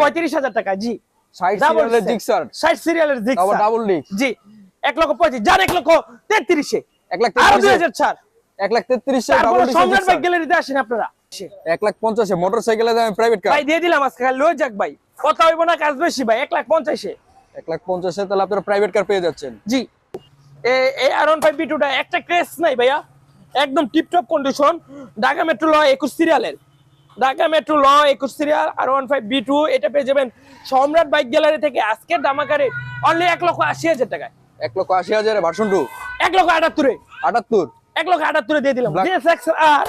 পঁয়ত্রিশ হাজার টাকা জি। 60 Double সিরিয়ালের set। জিক্সার ষাট সিরিয়ালের ডাবল ডিস্ক জি এক লক্ষ পঁচিশ যার এক লক্ষ তেত্রিশে। 1 লাখ আরও দুই হাজার ছাড় 1 লাখ 33 তারপরে ডাবল ডিস্ক সম্রাট বাইক গ্যালারিতে আসেন আপনারা। 1 লাখ 50 এ মোটরসাইকেলের প্রাইভেট কার ভাই দিয়ে দিলাম আজকে যাক ভাই। কথা হইব না কাজ বেশি ভাই এক লাখ পঞ্চাশে। 1 লাখ 50 এ তাহলে আপনারা প্রাইভেট কার পেয়ে যাচ্ছেন। জি। এই ফাইভ বি টুটা একটা ক্রেস নাই ভাইয়া। একদম টিপটপ কন্ডিশন ঢাকা মেট্রো ল একুশ সিরিয়ালের ঢাকা মেট্রো ল একুশ সিরিয়াল আর ওয়ান ফাইভ বি টু এটা পেয়ে যাবেন সম্রাট বাইক গ্যালারি থেকে আজকের দামাকারে অনলি এক লক্ষ আশি হাজার টাকায়। 1 লক্ষ 80 হাজারে ভার্সন 2 এক লক্ষ আটাত্তরে। 78 এক লক্ষ আটাত্তরে দিয়ে দিলাম। আর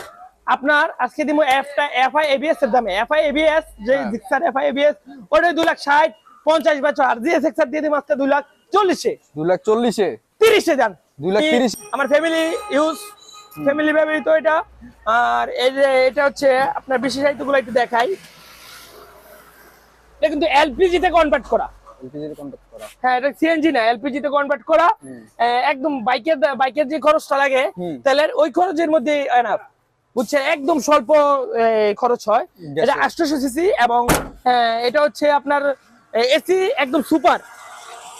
আপনার আজকে দিব এফটা এফআই এবিএস এর দামে। এফআই এবিএস যে হ্যাঁ। জিক্সার এফআই এবিএস ওটা দুই লাখ ষাট পঞ্চাশ বছর। আর জিএসএক্স আর দিয়ে দিব আজকে দুই লাখ চল্লিশে। দুই লাখ চল্লিশে? তিরিশে যান দুই লাখ তিরিশ। আমার ফ্যামিলি ইউজ ফ্যামিলি ব্যবহৃত এটা। আর এই যে এটা হচ্ছে আপনার বিশেষায়িতগুলো একটু দেখাই। এটা কিন্তু এলপিজি তে কনভার্ট করা। এলপিজি তে কন্টাক্ট করা। হ্যাঁ এটা সিএনজি না এলপিজি তে কনভার্ট করা। একদম বাইকের বাইকের যে খরচটা লাগে। তেলের ওই খরচের মধ্যে এনাফ বুঝছেন? একদম স্বল্প খরচ হয়। এটা। আটশোশো সিসি এবং এটা হচ্ছে আপনার এসি একদম সুপার।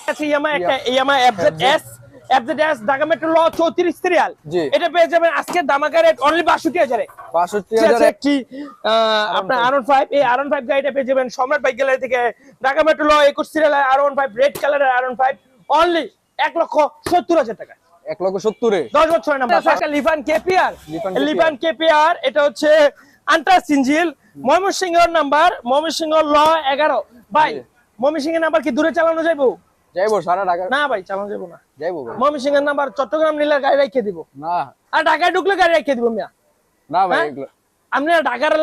আছে ইয়ামা একটা Yamaha FZ S FZ S Dhaka metro ল চৌত্রিশ সিরিয়াল এটা পেয়ে যাবেন আজকে দামাকা রেট অনলি বাষট্টি হাজারে। 65 একটি আহ, আপনার এই গাড়িটা পেয়ে যাবেন সম্রাট বাইক গ্যালারি থেকে। ঢাকা মেট্রো ল একুশ সিরিয়াল রেড কালারের অনলি এক লক্ষ সত্তর হাজার টাকা 1 লক্ষ 70 দশ নাম্বার একটা Lifan KPR Lifan KPR Lifan KPR এটা হচ্ছে ময়মনসিংহের নাম্বার ময়মনসিংহ ল এগারো। ময়মনসিংহের নাম্বার কি দূরে চালানো যাইবো? যাইবো সারা ঢাকা না ভাই চালানো যাব না। যাইবো ভাই। ময়মনসিংহের নাম্বার চট্টগ্রাম নিলে গাড়ি রেখে দিব। না। আর ঢাকায় ঢুকলে গাড়ি রেখে দিব মিয়া। না ভাই হ্যাঁ? এগুলো আপনি ঢাকার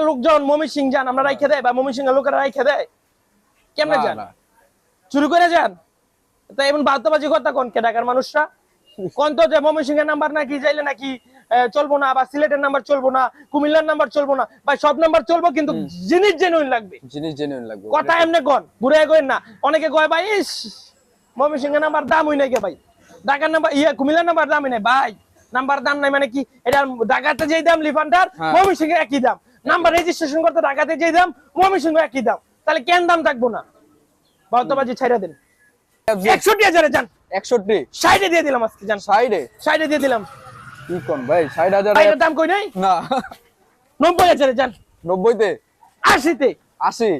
ময়মনসিং যান আমরা রাইখে দেয় বা ময়মনসিংহের লোকেরা রাইখে দেয়। কেমনে যান? চুরি করে যান? তাই এমন বাধ্যবাজি কথা কোন কে ঢাকার মানুষরা? কোন তো যে এর নাম্বার নাকি যাইলে নাকি চলবো না বা সিলেটের নাম্বার চলবো না কুমিল্লার নাম্বার চলবো না বা সব নাম্বার চলবো কিন্তু জিনিস জেনুইন লাগবে। জিনিস জেনুইন লাগবে। কথা এমনি কন? ঘুরে গেন না। অনেকে কয় ভাই ইস ময়মনসিংহের নাম্বার দাম হই নাই কে ভাই। ঢাকার নাম্বার ইয়ে কুমিল্লার নাম্বার দামই নাই ভাই। নাম্বার দাম নাই মানে কি? এটা ঢাকাতে যেই দাম লিফান্ডার হ্যাঁ। ময়মনসিংহে একই দাম। নাম্বার রেজিস্ট্রেশন করতে ঢাকাতে যেই দাম ময়মনসিংহে একই দাম। তাহলে কেন দাম থাকব না? বার্তাবাজি ছাইরা দেন। একষট্টি হাজারে যান। 61 সাইডে দিয়ে দিলাম আজকে যান। সাইডে সাইডে দিয়ে দিলাম। কি কোন ভাই 60000 ভাই, এটার দাম কই নাই? না। নব্বই হাজারে যান। 90 তে আশিতে। 80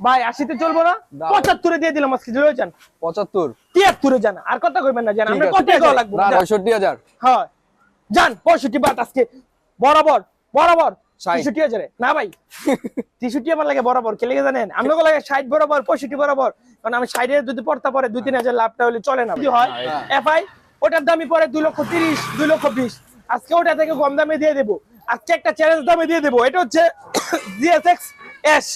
ভাই আশিতে চলবো না? পঁচাত্তরে দিয়ে দিলাম আজকে লয়ে যান। 75 তিয়াত্তরে যান আর কথা কইবেন না জান আমরা কত টাকা লাগবে? না যান। 65000 হ্যাঁ। যান পঁয়ষট্টি বাট আজকে। বরাবর বরাবর। ষাট। তেষট্টি হাজারে। না ভাই। তেষট্টি আমার লাগে বরাবর কে লেগে জানেন? আমি লাগে ষাট বরাবর পঁয়ষট্টি বরাবর। কারণ আমি ষাটে যদি পড়তা পরে দুই তিন হাজার লাভটা হলে চলে না হয়। এফআই ওটার দামি পরে দুই লক্ষ তিরিশ দুই লক্ষ বিশ। আজকে ওটা থেকে কম দামে দিয়ে দেবো। আজকে একটা চ্যালেঞ্জ দামে দিয়ে দেবো। এটা হচ্ছে জিএসএক্স এস।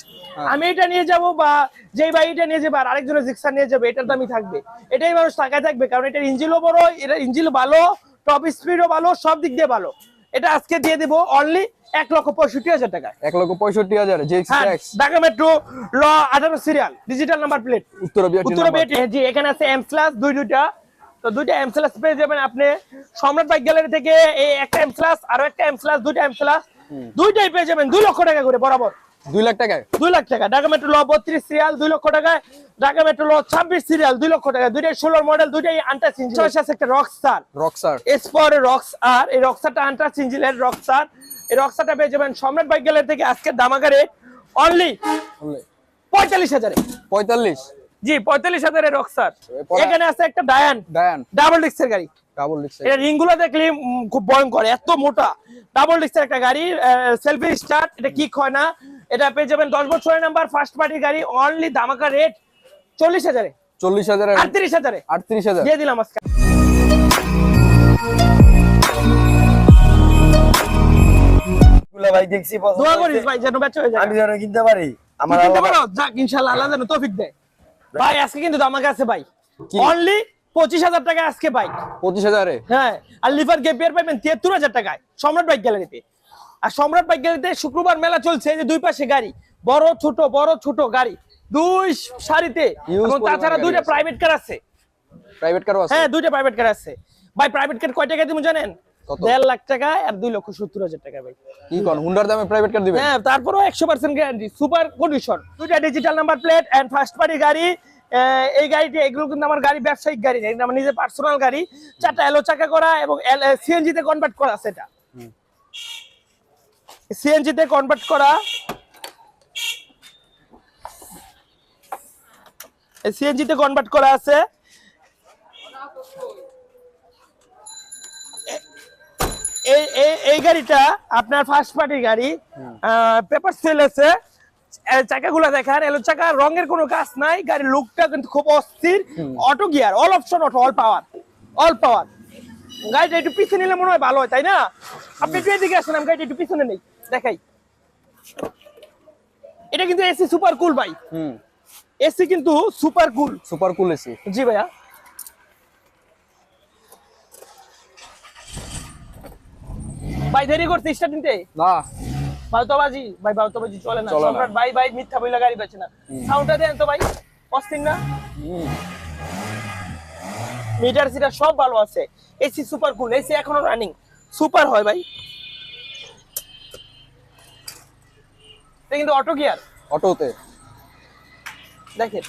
আমি এটা নিয়ে যাব বা যেই ভাই এটা নিয়ে যাবে আর আরেকজনের জিক্সার নিয়ে যাবে এটার দামই থাকবে। এটাই মানুষ টাকায় থাকবে কারণ এটার ইঞ্জিনও বড় এটা ইঞ্জিন ভালো টপ স্পিডও ভালো সব দিক দিয়ে ভালো। এটা আজকে দিয়ে দেবো অনলি এক লক্ষ পঁয়ষট্টি হাজার টাকায় 1 লক্ষ 65000 জে হ্যাঁ ঢাকা মেট্রো ল আঠারো সিরিয়াল ডিজিটাল নাম্বার প্লেট উত্তর উত্তর জি এখানে আছে এম প্লাস দুই দুইটা। তো দুইটা এম প্লাস পেয়ে যাবেন আপনি। সম্রাট বাইক গ্যালারি থেকে এই একটা এম প্লাস আরও একটা এম প্লাস দুইটা এম প্লাস দুইটাই পেয়ে যাবেন দুই লক্ষ টাকা করে বরাবর। 2 লাখ টাকায়? দুই লাখ টাকা ঢাকা মেট্রো ল বত্রিশ সিরিয়াল দুই লক্ষ টাকায়। ঢাকা মেট্রো ল ছাব্বিশ সিরিয়াল দুই লক্ষ টাকা দুইটাই ষোলোর মডেল দুইটাই আছে একটা রকসার এসপর রক্স আর এই রক্সারটা আন্টার সিঞ্জিলের রক্সার এই রক্সারটা পেয়ে যাবেন সম্রাট বাইক গ্যালারি থেকে আজকে দামাগারে অনলি পঁয়তাল্লিশ হাজারে। 45 জি পঁয়তাল্লিশ হাজারের রক্সার এখানে আছে একটা ডায়ান ডায়ান ডাবল ডিস্কের গাড়ি। ডাবল ডিক্স এটা রিং দেখলে খুব ভয়ঙ্কর এত মোটা। ডাবল ডিস্কের একটা গাড়ি সেলফি স্টার্ট এটা কিক হয় না। এটা পেয়ে যাবেন দশ বছরের নাম্বার ফার্স্ট পার্টি গাড়ি অনলি দামাকা রেট চল্লিশ হাজারে। 40000 আটত্রিশ হাজারে। 38000 দিয়ে দিলাম আজকে। গুলা ভাই দেখছি দোয়া করিস ভাই যেন বেচা হয়ে যায়। আমি যেন কিনতে পারি। আমার কিনতে পারো? যাক ইনশাল্লাহ আল্লাহ যেন তৌফিক দেয়। ভাই আজকে কিন্তু দামাকা আছে ভাই? অনলি পঁচিশ হাজার টাকা আজকে বাইক 25000 এ হ্যাঁ আর লিভার গেপিয়ার পাবেন তিয়াত্তর হাজার টাকায়। সম্রাট বাইক গ্যালারিতে আর সম্রাট বাইক গ্যালারিতে শুক্রবার মেলা চলছে যে দুই পাশে গাড়ি বড় ছোট বড় ছোট গাড়ি দুই সারিতে। এবং তাছাড়া দুইটা প্রাইভেট কার আছে। প্রাইভেট কারও আছে? হ্যাঁ দুইটা প্রাইভেট কার আছে। ভাই প্রাইভেট কার কয় টাকা তুমি জানেন? দেড় লাখ টাকা আর দুই লক্ষ সত্তর হাজার টাকা ভাই। কি কোন হুন্ডার দামে প্রাইভেট কার দিবেন? হ্যাঁ তারপরেও একশো পার্সেন্ট গ্যারান্টি সুপার কন্ডিশন দুইটা digital number plate and first party গাড়ি। এই গাড়িটি এগুলো কিন্তু আমার গাড়ি ব্যবসায়িক গাড়ি না আমার নিজের পার্সোনাল গাড়ি। চারটা এলো চাকা করা এবং সিএনজি তে কনভার্ট করা এটা। সিএনজি তে কনভার্ট করা। সিএনজি তে কনভার্ট করা আছে। এই গাড়িটা আপনার ফার্স্ট পার্টি গাড়ি পেপার সেল আছে। চাকাগুলো দেখার এলো চাকা রঙের কোনো কাজ নাই গাড়ির লুকটা কিন্তু খুব অস্থির। Auto gear all option auto all power all power গাড়িটা একটু পিছনে নিলে মনে হয় ভালো হয় তাই না? আপনি একটু এদিকে আসেন আমি গাড়িটা একটু পিছনে নেই। দেখাই। এটা কিন্তু এসি সুপার কুল ভাই। হুম। এসি কিন্তু super cool super cool AC. জি ভাইয়া। ভাই দেরি করতে স্টার্ট নিতে না। ভাই বাউতাবাজি চলে না। সম্রাট ভাই ভাই মিথ্যা বইলা গাড়ি বেচে না। সাউন্ডটা দেন তো ভাই। অস্থির না? মিটার সিটার সব ভালো আছে। এসি সুপার কুল এসি এখনও রানিং সুপার হয় ভাই। এটা কিন্তু অটো গিয়ার অটোতে দেখেন।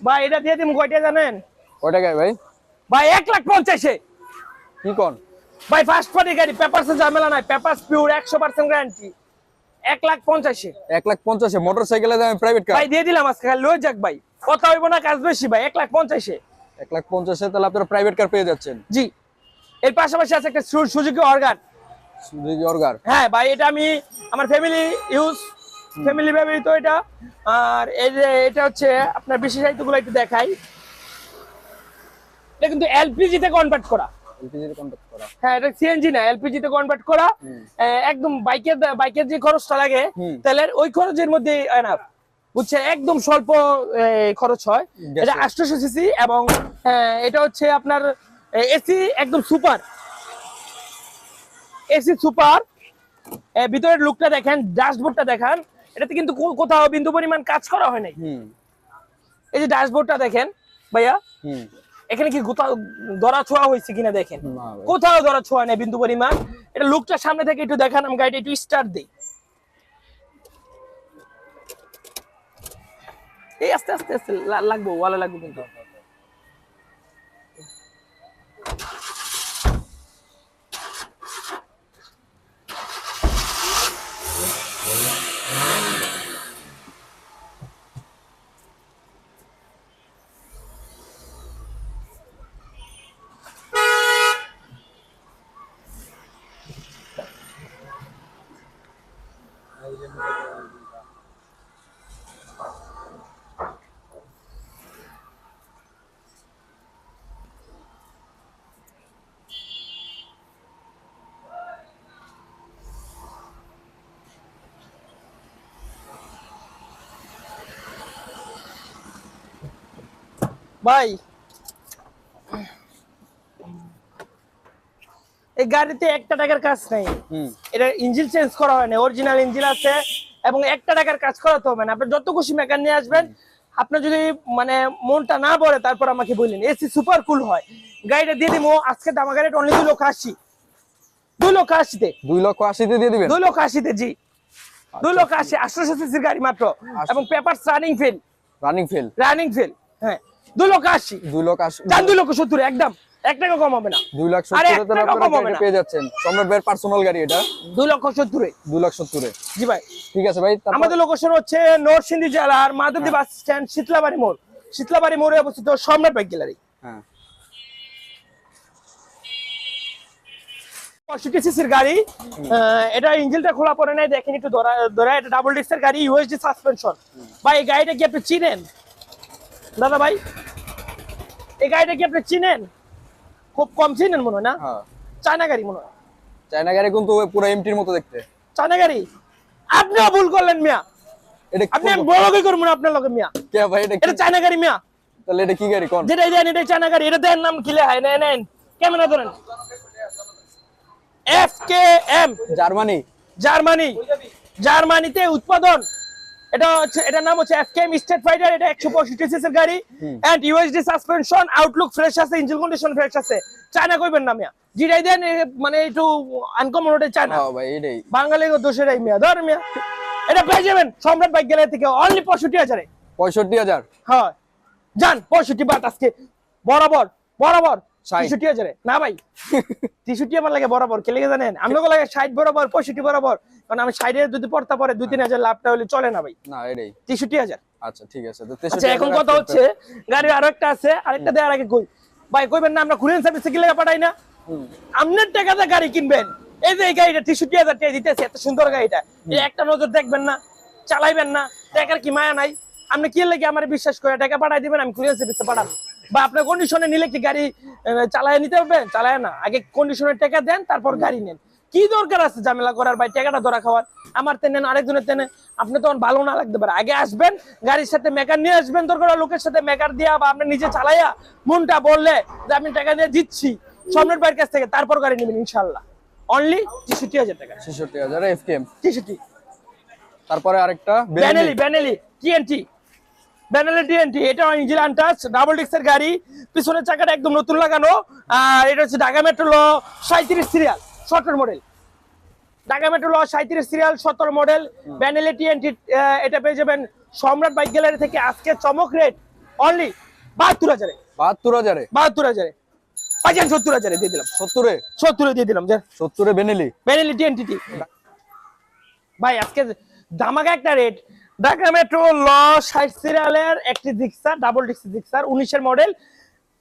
ভাই এটা দিয়ে দিম কয়টা জানেন? কয় টাকায় ভাই? ভাই এক লাখ পঞ্চাশে। কি কোন? ভাই ফার্স্ট পার্টি গাড়ি পেপারসে ঝামেলা নাই পেপারস পিওর একশো পার্সেন্ট গ্যারান্টি এক লাখ পঞ্চাশে। এক লাখ পঞ্চাশে মোটর সাইকেলের দামে প্রাইভেট কার ভাই দিয়ে দিলাম আজকে খালি লয়ে যাক ভাই। কথা হইব না কাজ বেশি ভাই এক লাখ পঞ্চাশে। এক লাখ পঞ্চাশে তাহলে আপনারা প্রাইভেট কার পেয়ে যাচ্ছেন। জি। এর পাশাপাশি আছে একটা সুজুকি অর্গান সুজুকি অর্গার হ্যাঁ ভাই এটা আমি আমার ফ্যামিলি ইউজ ফ্যামিলি ব্যবহৃত এটা। আর এই যে এটা হচ্ছে আপনার বিশেষায়িতগুলো একটু দেখাই। এটা কিন্তু এলপিজি তে কনভার্ট করা। হ্যাঁ এটা সিএনজি না এলপিজি তে কনভার্ট করা একদম বাইকের বাইকের যে খরচটা লাগে। তেলের ওই খরচের মধ্যে এনাফ একদম স্বল্প খরচ হয়। এটা। আটশোশো সিসি এবং আহ, এটা হচ্ছে আপনার এসি একদম সুপার। AC super. ভিতরের লুকটা দেখেন ড্যাশবোর্ডটা দেখেন। এটাতে কিন্তু কোথাও বিন্দু পরিমাণ কাজ করা হয় নাই। এই যে ড্যাশবোর্ডটা দেখেন ভাইয়া। এখানে কি ধরা ছোঁয়া হয়েছে কিনা দেখেন? কোথাও ধরা ছোঁয়া নেই বিন্দু পরিমাণ। এটা লুকটা সামনে থেকে একটু দেখান আমি গাড়িটা একটু স্টার্ট দিই। এই আস্তে আস্তে আস্তে লাগবো ওয়ালে লাগবে কিন্তু। ভাই। এই গাড়িতে একটা টাকার কাজ নেই। এটা ইঞ্জিন চেঞ্জ করা হয় না অরিজিনাল ইঞ্জিন আছে এবং একটা টাকার কাজ করাতে হবে না। আপনি যত খুশি মেকার নিয়ে আসবেন আপনার যদি মানে মনটা না পড়ে তারপর আমাকে বললেন এসি সুপার কুল হয়। গাড়িটা দিয়ে দিব আজকে দামা গাড়িটা অনলি দুই লক্ষ আশি। দুই লক্ষ আশিতে। দুই লক্ষ আশিতে দিয়ে দিবেন? দুই লক্ষ আশিতে জি। দুই লক্ষ আশি আঠারোশো সিসির গাড়ি মাত্র। এবং paper running fail running fail running fail হ্যাঁ। দুই লক্ষ আশি। দুই লক্ষ আশি। দুই লক্ষ সত্তর একদম। এক টাকা কম হবে না। দুই লাখ সত্তরে। পেয়ে যাচ্ছেন। সম্রাট ভাইয়ের পার্সোনাল গাড়ি এটা। দুই লক্ষ সত্তরে। দুই লাখ সত্তরে। জি ভাই। ঠিক আছে ভাই আমাদের লোকেশন হচ্ছে নরসিংদী জেলার মাধবদী বাস স্ট্যান্ড শীতলাবাড়ি মোড়। শীতলাবাড়ি মোড়ে অবস্থিত সম্রাট বাইক গ্যালারি। হ্যাঁ। সিসির গাড়ি। এটা ইঞ্জিনটা খোলা পড়ে নাই দেখেন একটু ধরা ধরা এটা ডাবল ডিস্কের গাড়ি ইউএসডি সাসপেনশন ভাই এই গাড়িটা কি আপনি চিনেন? দাদা ভাই এই গাড়িটা কি আপনি চিনেন? খুব কম চিনেন মনে হয় না? হ্যাঁ। চায়না গাড়ি মনে হয়। চায়না গাড়ি কিন্তু পুরো এমটির মতো দেখতে। চায়না গাড়ি? আপনিও ভুল করলেন মিয়া। এটা আপনি বড় কি করব আপনার লগে মিয়া। কে ভাই এটা এটা চায়না গাড়ি মিয়া। তাহলে এটা কি গাড়ি? কোন? যেটা দেন এটা চায়না গাড়ি। এটা দেন নাম কিলে নেন নেন। ক্যামেরা ধরেন। F K M Germany. Germany. জার্মানিতে উৎপাদন এটা হচ্ছে এটার নাম হচ্ছে এফকেএম স্টেট ফাইটার এটা একশো পঁয়ষট্টি সিসির গাড়ি। And USD suspension outlook fresh আছে ইঞ্জিন কন্ডিশন ফ্রেশ আছে। চায়না কইবেন না মিয়া। দেন মানে একটু আনকমন ওটা চায়না। হ্যাঁ ভাই এটাই। বাঙালি দোষেরাই মিয়া ধর মিয়া। এটা পেয়ে যাবেন সম্রাট বাইক গ্যালারি থেকে অনলি হাজারে। পঁয়ষট্টি হাজার? হ্যাঁ। যান পঁয়ষট্টি বাট আজকে। বরাবর বরাবর। না ভাই তেষট্টি আমার লাগে বরাবর কে লেগে জানেন? আমি লাগে ষাট বরাবর পঁয়ষট্টি বরাবর। কারণ আমি ষাটের যদি পড়তা পরে দুই তিন হাজার লাভটা হলে চলে না ভাই। না এটাই। তেষট্টি হাজার আচ্ছা ঠিক আছে। তো আচ্ছা 63 এখন কথা হচ্ছে গাড়ির আরও একটা আছে আরেকটা দেওয়ার আগে কই। ভাই কইবেন না আমরা কুরিয়ান সার্ভিসে গেলে পাঠাই না? হুম। আপনার টাকাতে গাড়ি কিনবেন। এই যে এই গাড়িটা তেষট্টি হাজার টাকা দিতেছে এত সুন্দর গাড়িটা। একটা নজর দেখবেন না চালাইবেন না টাকার কি মায়া নাই? আপনি কি লাগে আমার বিশ্বাস করে টাকা পাঠাই দিবেন আমি কুরিয়ান সার্ভিসে পাঠাবো। বা আপনার কন্ডিশনে নিলে কি গাড়ি চালায় নিতে পারবেন চালায় না। আগে কন্ডিশনের টাকা দেন তারপর গাড়ি নেন। কি দরকার আছে ঝামেলা করার? ভাই টাকাটা ধরা খাওয়ার। আমার তেনেন আরেকজনের তেনে আপনি তখন ভালো না লাগতে পারে। আগে আসবেন গাড়ির সাথে মেকার নিয়ে আসবেন দরকার লোকের সাথে মেকার দিয়া বা আপনি নিজে চালাইয়া মনটা বললে যে আমি টাকা দিয়ে জিতছি। সম্রাট ভাইয়ের কাছ থেকে তারপর গাড়ি নেবেন ইনশাল্লাহ অনলি তেষট্টি হাজার টাকা। ছেষট্টি হাজার এফকেএম তারপরে আরেকটা Benelli Benelli TNT Benelli TNT এটা ইঞ্জিন আনটাচ ডাবল ডিক্সের গাড়ি পিছনের চাকাটা একদম নতুন লাগানো আর এটা হচ্ছে ঢাকা মেট্রো ল সাঁত্রিশ সিরিয়াল সতেরো মডেল ঢাকা মেট্রো ল সাঁত্রিশ সিরিয়াল সতেরো মডেল ব্যানেলি টিএনটি এটা পেয়ে যাবেন সম্রাট বাইক গ্যালারি থেকে আজকে চমক রেট অনলি বাহাত্তর হাজারে। বাহাত্তর হাজারে? বাহাত্তর হাজারে। পাঁচান সত্তর হাজারে দিয়ে দিলাম। সত্তরে? সত্তরে দিয়ে দিলাম যে সত্তরে বেনেলি বেনেলি টিএনটিটি ভাই আজকে ধামাকা একটা রেট ঢাকা মেট্রো ল ষাট সিরিয়ালের একটি ডাবল ডিক্স ডিক্সার উনিশের মডেল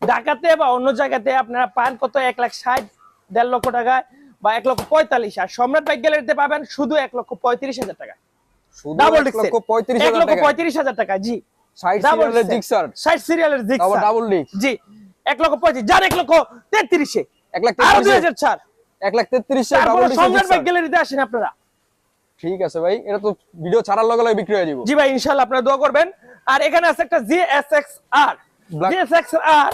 ঢাকাতে বা অন্য জায়গাতে আপনারা পান কত? এক লাখ ষাট দেড় লক্ষ টাকায় বা এক লক্ষ পঁয়তাল্লিশ আর সম্রাট বাইক গ্যালারিতে পাবেন শুধু এক লক্ষ পঁয়ত্রিশ হাজার টাকা। ডাবল এক লক্ষ পঁয়ত্রিশ হাজার টাকা। পঁয়ত্রিশ হাজার টাকা জি। ষাট সিরিয়ালের জিক্সার। ষাট সিরিয়ালের আবার ডিক্সার ডাবল জি এক লক্ষ পঁয়ত্রিশ যার এক লক্ষ তেত্রিশে। এক লাখ দুই হাজার এক লাখ তেত্রিশে তারপরে ডাবল সম্রাট বাইক গ্যালারিতে আসেন আপনারা। ঠিক আছে ভাই এটা তো ভিডিও ছাড়ার লগে লগে বিক্রি হয়ে যাব জি ভাই ইনশাআল্লাহ আপনারা দোয়া করবেন। আর এখানে আছে একটা GSX R Black- GSX R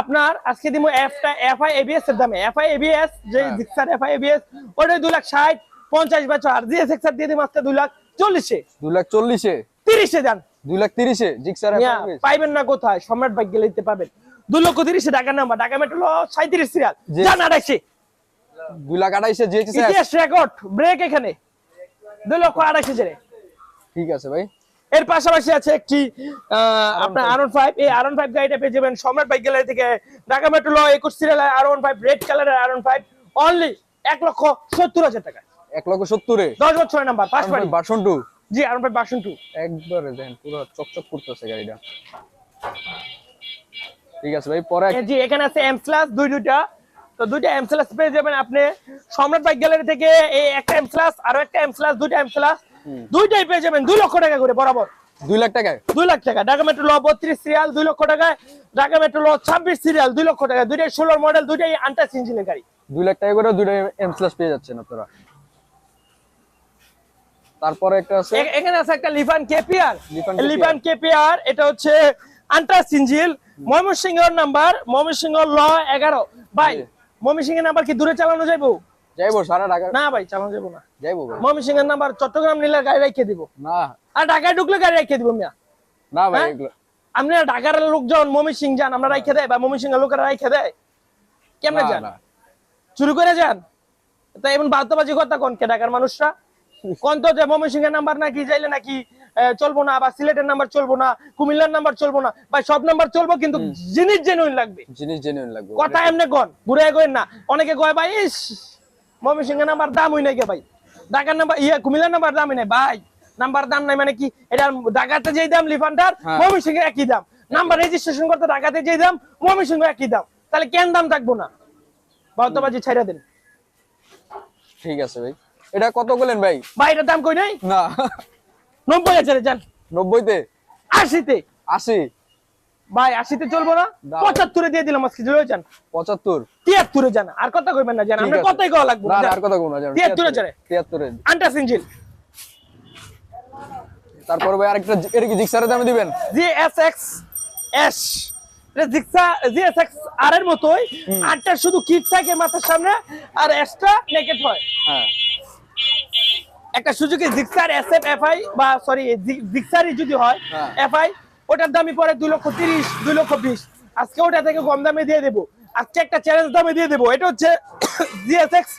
আপনার আজকে দিমু এফটা এফআই এবিএস এর দামে। এফআই এবিএস যে। জিক্সার এফআই এবিএস ওটা দুই লাখ ষাট পঞ্চাশ বছর আর জিএসএক্স দিয়ে দিম আজকে দুই লাখ চল্লিশে। দুই লাখ চল্লিশে? তিরিশে যান দুই লাখ তিরিশে? জিক্সার মিয়া, পাইবেন না কোথায়? সম্রাট বাইক গেলে পাবেন। দুই লক্ষ তিরিশে টাকা নাম্বার। ঢাকা মেট্রো সাঁত্রিশ সিরিয়াল জি। যান আড়াইশে। দুই লাখ আড়াইশে জিএক্স ইতিহাস রেকর্ড ব্রেক এখানে। দুই লক্ষ আড়াইশে জেরে ঠিক আছে ভাই। এর পাশাপাশি আছে একটি আপনার আর ফাইভ এই আর ফাইভ গাড়িটা পেয়ে যাবেন সম্রাট বাইক গ্যালারি থেকে ঢাকা মেট্রো ল একুশ সিরিয়াল আর ফাইভ রেড কালারের আর ফাইভ অনলি এক লক্ষ সত্তর হাজার টাকা এক লক্ষ সত্তরে? দশ বছরের নাম্বার পাঁচ বাড়ি। বাসন টু জি আর ফাইভ বাসন টু একবারে দেখেন পুরো চকচক করতেছে গাড়িটা। ঠিক আছে ভাই পরে জি এখানে আছে এম প্লাস দুই দুইটা। তো দুইটা এম প্লাস পেয়ে যাবেন আপনি। সম্রাট বাইক গ্যালারি থেকে এই একটা এম প্লাস আরও একটা এম প্লাস দুইটা এম প্লাস দুইটাই পেয়ে যাবেন দুই লক্ষ টাকা করে বরাবর। দুই লাখ টাকায়? দুই লাখ টাকা। ঢাকা মেট্রো ল বত্রিশ সিরিয়াল দুই লক্ষ টাকায়। ঢাকা মেট্রো ল ছাব্বিশ সিরিয়াল দুই লক্ষ টাকা দুইটাই ষোলোর মডেল দুইটাই আন্টাস ইঞ্জিনের গাড়ি। দুই লাখ টাকা করে দুইটা এম প্লাস পেয়ে যাচ্ছেন আপনারা। তারপরে একটা আছে? এখানে আছে একটা লিফান কেপিআর লিফান কেপিআর এটা হচ্ছে আন্টাস ইঞ্জিন ময়মনসিংহের নাম্বার ময়মনসিংহ ল এগারো। ভাই জি। ময়মনসিংহের নাম্বার কি দূরে চালানো যাইবো? যাইবো সারা ঢাকা না ভাই চালানো যাব না। যাইবো ভাই। ময়মনসিংহের নাম্বার চট্টগ্রাম নিলে গাড়ি রেখে দিব। না। আর ঢাকায় ঢুকলে গাড়ি রেখে দিব মিয়া। না ভাই হ্যাঁ? এগুলো আপনি ঢাকার লোক যখন ময়মনসিং যান আমরা দেয় বা ময়মনসিংহের লোকেরা দেয়। কেমনে না, যান? চুরি করে যান? তাই বাধ্যবাজি কথা কোন কে ঢাকার মানুষরা? কোন তো যে ময়মনসিংহের নাম্বার নাকি যাইলে নাকি চলবো না বা সিলেটের নাম্বার চলবো না কুমিল্লার নাম্বার চলবো না। বা সব নাম্বার চলবো কিন্তু জিনিস জেনুইন লাগবে। জিনিস জেনুইন লাগবে কথা এমনি কোন ঘুরে গেন না। অনেকে কয় ভাই ইস ময়মনসিংহের নাম্বার দাম হই নাই গে ভাই। ঢাকার নাম্বার ইয়ে কুমিল্লার নাম্বার দামই নাই। ভাই নাম্বার দাম নাই মানে কি? এটা ঢাকাতে যেই দাম লিফান্ডার হ্যাঁ। ময়মনসিংহে একই দাম। নাম্বার রেজিস্ট্রেশন করতে ঢাকাতে যেই দাম ময়মনসিংহে একই দাম। তাহলে কেন দাম থাকব না? বাদ্যবাজি ছাইরা দেন। ঠিক আছে ভাই। এটা কত বলেন ভাই? ভাই এটার দাম কই নাই? না। নব্বই হাজারে যান। নব্বইতে? আশিতে? আশি? ভাই আশিতে চলবো না। পঁচাত্তরে দিয়ে দিলাম আজকে জুড়ে যান। পঁচাত্তর। তিয়াত্তরে যান আর কথা কইবেন না জান আমরা। কথাই কওয়া লাগবে আর কথা কোনো না তিয়াত্তরে চলে। তিয়াত্তরে। আন্টাস ইঞ্জিন। তারপর ভাই আরেকটা জি- কি জিক্সারের দামে দিবেন? GSX S. Gixxer GSX R এর মতোই। আটটা শুধু কিট থাকে মাথার সামনে আর এক্সট্রা নেকেট হয়। হ্যাঁ। একটা সুজুকি জিক্সার এসএফ এফআই বা সরি জিক্সারই যদি হয় হ্যাঁ। এফআই ওটার দামই পরে দুই লক্ষ তিরিশ দুই লক্ষ বিশ। আজকে ওটা থেকে কম দামে দিয়ে দেবো। আজকে একটা চ্যালেঞ্জ দামে দিয়ে দেবো। এটা হচ্ছে জিএসএক্স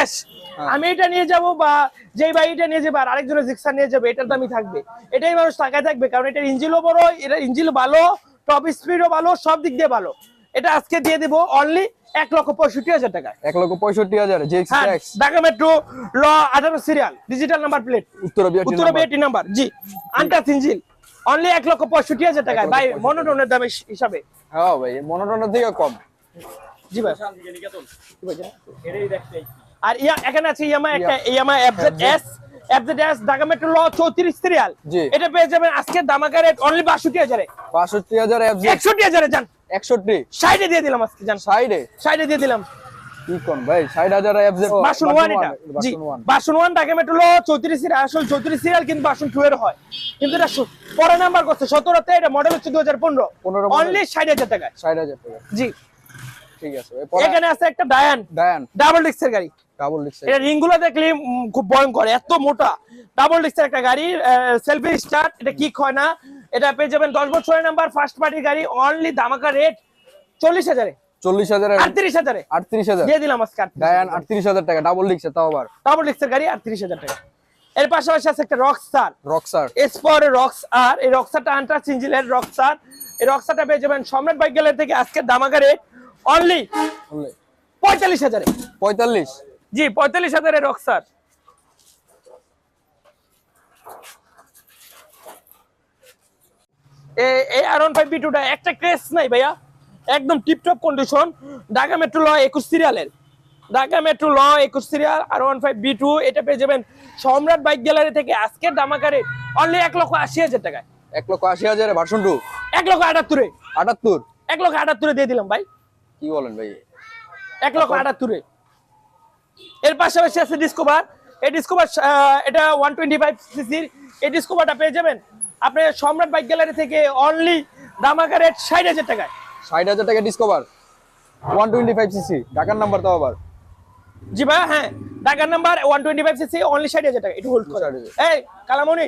এস হ্যাঁ। আমি এটা নিয়ে যাব বা যেই ভাই এটা নিয়ে যাবে আর আরেকজনের জিক্সার নিয়ে যাবে এটার দামই থাকবে। এটাই মানুষ টাকায় থাকবে কারণ এটার ইঞ্জিনও বড় এটা ইঞ্জিন ভালো টপ স্পিডও ভালো সব দিক দিয়ে ভালো। এটা আজকে দিয়ে দিব অনলি এক লক্ষ পঁয়ষট্টি হাজার টাকা এক লক্ষ পঁয়ষট্টি হাজার ঢাকা মেট্রো ল আঠারো serial digital number plate Uttara BAT number জি। আন্টাস ইঞ্জিন অনলি এক লক্ষ পঁয়ষট্টি হাজার টাকায়। লক্ষ ভাই মনোটনের দামের হিসাবে। হ্যাঁ ভাই মনোটনের থেকে কম। জি ভাই? আর ইয়া এখানে আছে ইয়ামা একটা Yamaha FZ S FZ S Dhaka metro ল চৌত্রিশ সিরিয়াল জি। এটা পেয়ে যাবেন আজকে দামাকা রেট অনলি বাষট্টি হাজারে। বাষট্টি হাজার এফজি একষট্টি হাজারে যান। একষট্টি। সাইডে দিয়ে দিলাম আজকে যান সাইডে সাইডে দিয়ে দিলাম। কি ভাই? ষাট হাজার বাসন ওয়ান এটা। জি বাসন ওয়ান ঢাকা মেট্রো ল সিরিয়াল আসলে চৌত্রিশ সিরিয়াল কিন্তু বাসন টু এর হয়। কিন্তু এটা পরে নাম্বার করছে সতেরোতে এটা মডেল হচ্ছে দু হাজার পনেরো। 15 অনলি ষাট হাজার টাকায়। টাকা জি। ঠিক আছে এখানে আছে একটা ডায়ান ডায়ান ডাবল ডিস্কের গাড়ি। ডাবল ডিক্স এটা রিং দেখলে খুব ভয়ঙ্কর এত মোটা। ডাবল ডিস্কের একটা গাড়ি সেলফি স্টার্ট এটা কিক হয় না? এটা পেয়ে যাবেন দশ বছরের নাম্বার ফার্স্ট পার্টি গাড়ি অনলি ধামাকা রেট চল্লিশ হাজারে। চল্লিশ হাজার আটত্রিশ হাজারে। আটত্রিশ হাজার। দিয়ে দিলাম আজকে ডায়ান আটত্রিশ হাজার টাকা ডাবল ডিক্সে তাও আবার। ডাবল ডিস্কের গাড়ি আটত্রিশ হাজার টাকা। এর পাশাপাশি আছে একটা রক স্টার রকসার এসপর রক্স আর এই রক্সারটা আন্ট্রাস ইঞ্জিনের রক্সার এই রক্সারটা পেয়ে যাবেন সম্রাট বাইক গ্যালারি থেকে আজকে দামাকা রেট অনলি পঁয়তাল্লিশ হাজারে। পঁয়তাল্লিশ। জি পঁয়তাল্লিশ হাজারের রক্সার এই আর ওয়ান ফাইভ বি টুটা একটা ক্রেস নাই ভাইয়া। একদম টিপটপ কন্ডিশন ঢাকা মেট্রো ল একুশ সিরিয়ালের ঢাকা মেট্রো ল একুশ সিরিয়াল আর ওয়ান ফাইভ বি টু এটা পেয়ে যাবেন সম্রাট বাইক গ্যালারি থেকে আজকের দামাকারে অনলি এক লক্ষ আশি হাজার টাকায়। এক লক্ষ আশি হাজারে ভার্সন টু এক লক্ষ আটাত্তরে। আটাত্তর? এক লক্ষ আটাত্তরে দিয়ে দিলাম ভাই। কি বলেন ভাই? এক লক্ষ আটাত্তরে। এর পাশাপাশি আছে ডিসকভার এই ডিসকভার এটা ওয়ান টোয়েন্টি ফাইভ সিসির এই ডিসকভারটা পেয়ে যাবেন আপনি সম্রাট বাইক গ্যালারি থেকে অনলি দামাকা রেট ষাট হাজার টাকায়। ষাট হাজার টাকা Discover one twenty five CC ঢাকার নাম্বার তো আবার। জি ভাই হ্যাঁ ঢাকার number one twenty five CC only ষাট হাজার টাকা একটু হোল্ড করে 60,000 এই কালামনি